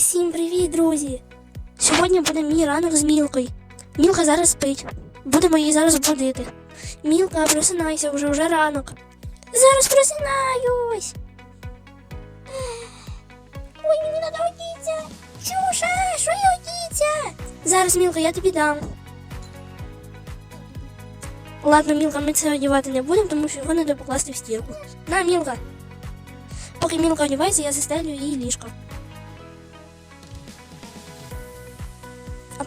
Всім привіт, друзі! Сьогодні буде мій ранок з Мілкою. Мілка зараз спить. Будемо її зараз будити. Мілка, просинайся, вже вже ранок. Зараз просинаюсь. Ой, мені треба одіться. Ксюша, що я одіться? Зараз, Мілка, я тобі дам. Ладно, Мілка, ми це одягати не будемо, тому що його треба покласти в стірку. На, Мілка. Поки Мілка одягається, я застелю її ліжко.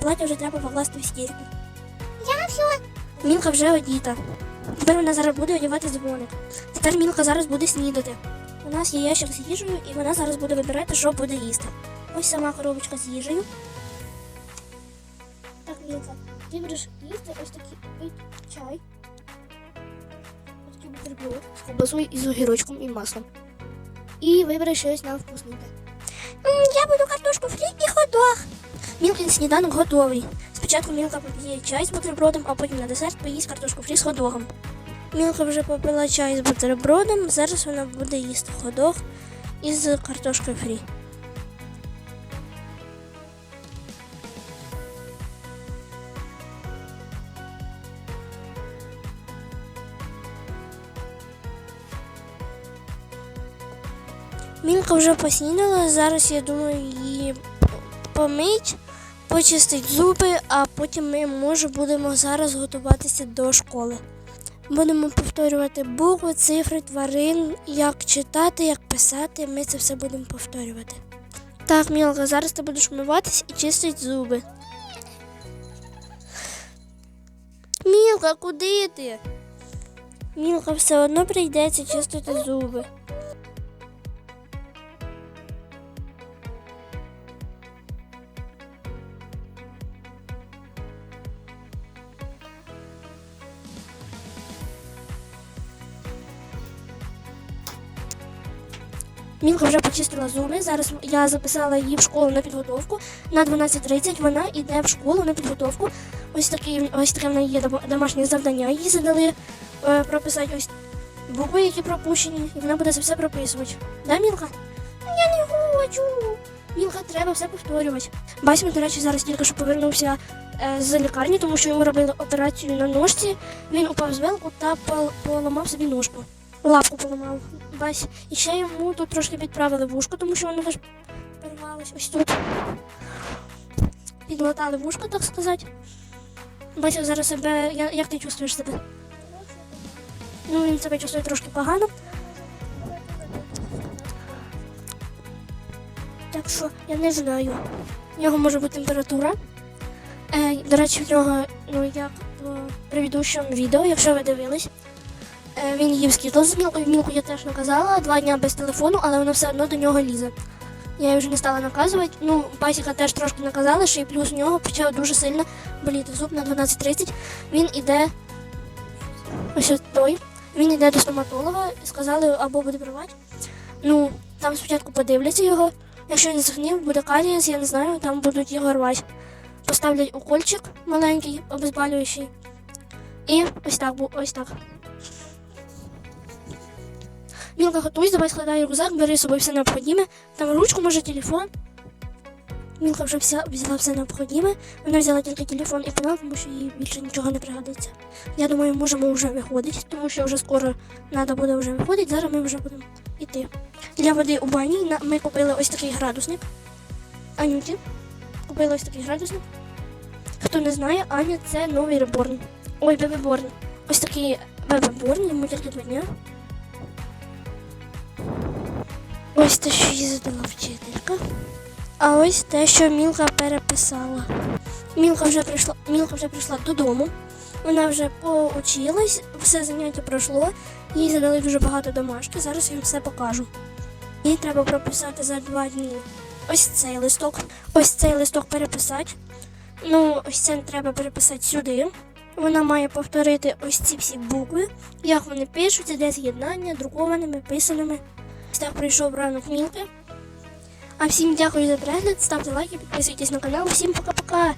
Плаття вже треба покласти в стірку. Я все. Мілка вже одіта. Тепер вона зараз буде одягати дзвоник. Тепер Мілка зараз буде снідати. У нас є ящик з їжею, і вона зараз буде вибирати, що буде їсти. Ось сама коробочка з їжею. Так, Мілка, ти будеш їсти ось такий чай. Ось такий бутерброд з ковбасою і з огірочком і маслом. І вибери щось нам вкусненьке. Я буду картошку фрі і ходох. Мілкин сніданок готовий. Спочатку Мілка поп'є чай з бутербродом, а потім на десерт поїсть картошку фрі з ходогом. Мілка вже попила чай з бутербродом, зараз вона буде їсти ходох із картошкою фрі. Мілка вже поснідала, зараз я думаю її помить, почистить зуби, а потім ми може будемо зараз готуватися до школи. Будемо повторювати букви, цифри, тварин, як читати, як писати. Ми це все будемо повторювати. Так, Мілка, зараз ти будеш вмиватись і чистити зуби. Мілка, куди ти? Мілка, все одно прийдеться чистити зуби. Мілка вже почистила зуби. Зараз я записала її в школу на підготовку. На 12.30 вона йде в школу на підготовку. Ось такі, ось таке в неї є домашнє завдання. Їй задали е, прописати ось букви, які пропущені, і вона буде це все прописувати. Да, Мілка? Я не хочу. Мілка, треба все повторювати. Басім, до речі, зараз тільки що повернувся е, з лікарні, тому що йому робили операцію на ножці. Він упав з велку та пол- поламав собі ножку. Лапку поламав. Бась. І ще йому тут трошки підправили вушко, тому що воно ж порвалось ось тут. Підлатали вушко, так сказати. Бася зараз себе. Як ти чувствуєш себе? Ну, він себе чувствує трошки погано. Так що я не знаю. В нього може бути температура. Е, до речі, в нього, ну як по предыдущому відео, якщо ви дивились, Е, з мілкою. Мілку я теж наказала два дня без телефону, але вона все одно до нього лізе. Я її вже не стала наказувати. Ну, пасіка теж трошки наказала, що і плюс у нього почав дуже сильно боліти зуб на 12.30. Він іде ось той. Він іде до стоматолога, сказали, або буде привати. Ну, там спочатку подивляться його. Якщо він згнив, буде карієс, я не знаю, там будуть його рвати. Поставлять укольчик маленький, обезболюючий. І ось так, ось так. Мілка готуйся, давай складай рюкзак, бери з собою все необхідне. Там ручку, може телефон. Мілка вже вся, взяла все необхідне. Вона взяла тільки телефон і пенал, тому що їй більше нічого не пригодиться. Я думаю, можемо вже виходити, тому що вже скоро треба буде вже виходити. Зараз ми вже будемо йти. Для води у бані ми купили ось такий градусник. Анюті. Купили ось такий градусник. Хто не знає, Аня це новий реборн. Ой, бебеборн. Ось такий бебеборн, йому тільки два дня. Ось те, що їй задала вчителька. А ось те, що Мілка переписала. Мілка вже прийшла, Мілка вже прийшла додому. Вона вже поучилась, все заняття пройшло. Їй задали дуже багато домашки. Зараз я їм все покажу. Їй треба прописати за два дні. Ось цей листок. Ось цей листок переписати. Ну, ось це треба переписати сюди. Вона має повторити ось ці всі букви, як вони пишуться, де з'єднання, друкованими, писаними. Так прийшов ранок Мілки. А всім дякую за перегляд, ставте лайки, підписуйтесь на канал. Всім пока-пока!